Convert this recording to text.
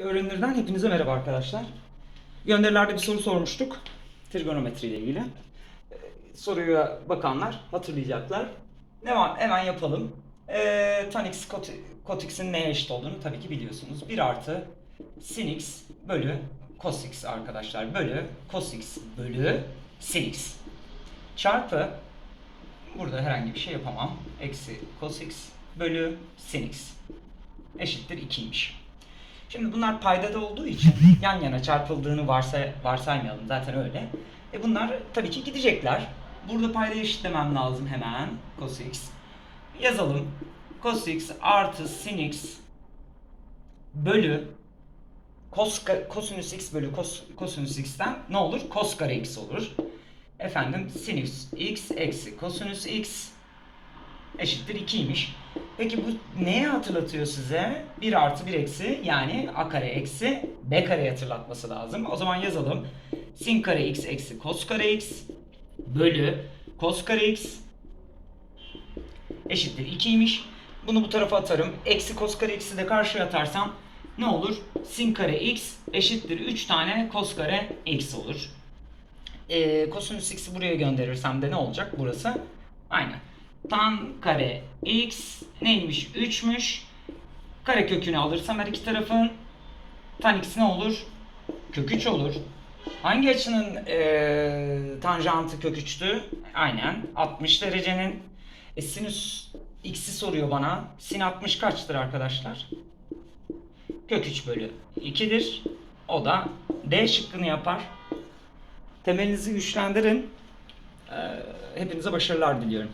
Öğrenirden hepinize merhaba arkadaşlar. Gönderilerde bir soru sormuştuk. Trigonometri ile ilgili. Ee, Soruya bakanlar hatırlayacaklar. Devam hemen yapalım. Ee, tan x kot x'in neye eşit olduğunu tabii ki biliyorsunuz. 1 artı sin x bölü cos x arkadaşlar. Bölü cos x bölü sin x. Çarpı burada herhangi bir şey yapamam. Eksi cos x bölü sin x eşittir 2'ymiş. Şimdi bunlar paydada olduğu için yan yana çarpıldığını varsa, varsaymayalım zaten öyle. E bunlar tabii ki gidecekler. Burada payda eşitlemem lazım hemen. Cos x. Yazalım. Cos x artı sin x bölü cos, kosinüs x bölü cos, kosinüs x'ten ne olur? Cos kare x olur. Efendim sinüs x eksi kosinüs x eşittir 2'ymiş. Peki bu neye hatırlatıyor size? 1 artı 1 eksi yani a kare eksi b kare hatırlatması lazım. O zaman yazalım. Sin kare x eksi cos kare x bölü cos kare x eşittir 2'ymiş. Bunu bu tarafa atarım. Eksi cos kare x'i de karşıya atarsam ne olur? Sin kare x eşittir 3 tane cos kare x olur. Ee, kosinüs x'i buraya gönderirsem de ne olacak burası? Aynen. Tan kare x neymiş? 3'müş. Kare kökünü alırsam her iki tarafın tan x ne olur? Kök 3 olur. Hangi açının eee tanjantı kök 3'tü? Aynen. 60 derecenin. E, sinüs x'i soruyor bana. Sin 60 kaçtır arkadaşlar? Kök 3 bölü 2'dir. O da D şıkkını yapar. Temelinizi güçlendirin. Eee, hepinize başarılar diliyorum.